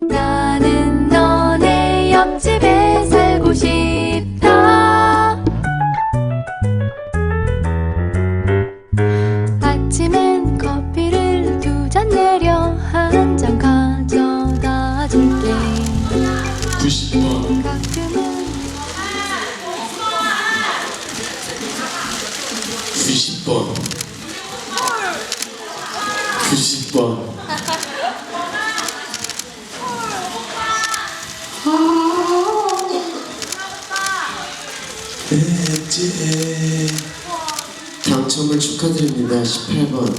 나는 너네 옆집에 살고 싶다. 아침엔 커피를 두 잔 내려 한 잔 가져다 줄게. 90번 가끔은 90번. 90번 네, 당첨을 축하드립니다. 18번.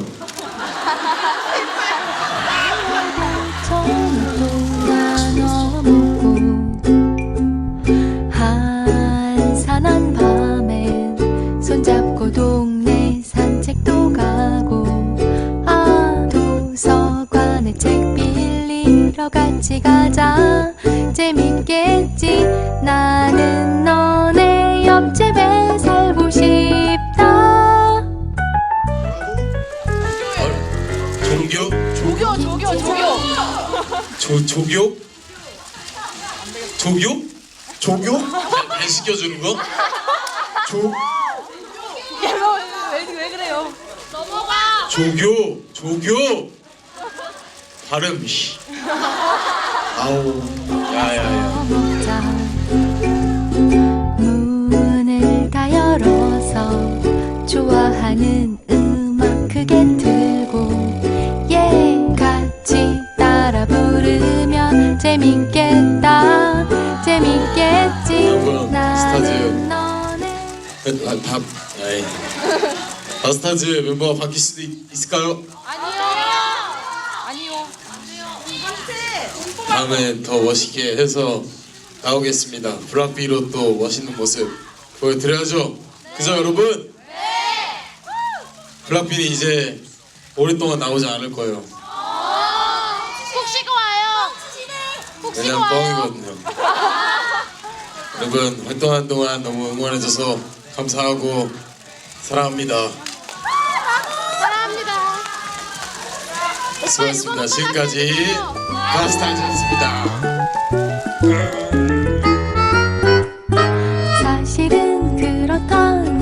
정도 나눠먹고 한산한 밤엔 손잡고 동네 산책도 가고 아 도서관에 책 빌리러 같이 가자. 재밌겠지? 나는 조, 조교? 조교? 조교? 안 시켜주는 거? 조, 왜, 왜 그래요? 넘어가 조교, 조교. 발음. 씨. 아우. 야야야. 아, 밥. 아이. 아스타즈 멤버가 바뀔 수도 있, 있을까요? 아니요 아니요 다음에 더 멋있게 해서 나오겠습니다. 블락비로 또 멋있는 모습 보여드려야죠. 그죠 여러분? 블락비는 이제 오랫동안 나오지 않을 거예요. 푹 쉬고 와요 푹 쉬고 왜냐면 와요 뻥이거든요. 여러분 활동한 동안 너무 응원해줘서 감사하고 사랑합니다. 사랑합니다 수고하셨습니다. 지금까지 가스타즈였습니다. 사실은 그렇다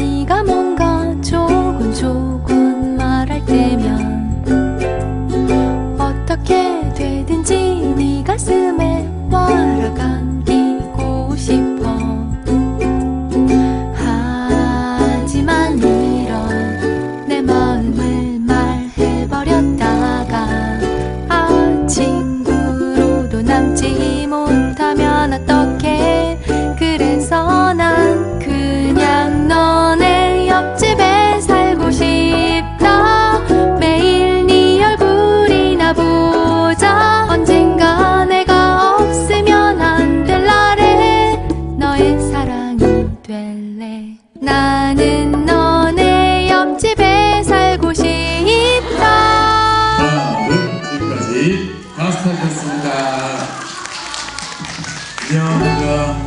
감사드렸습니다. 안녕.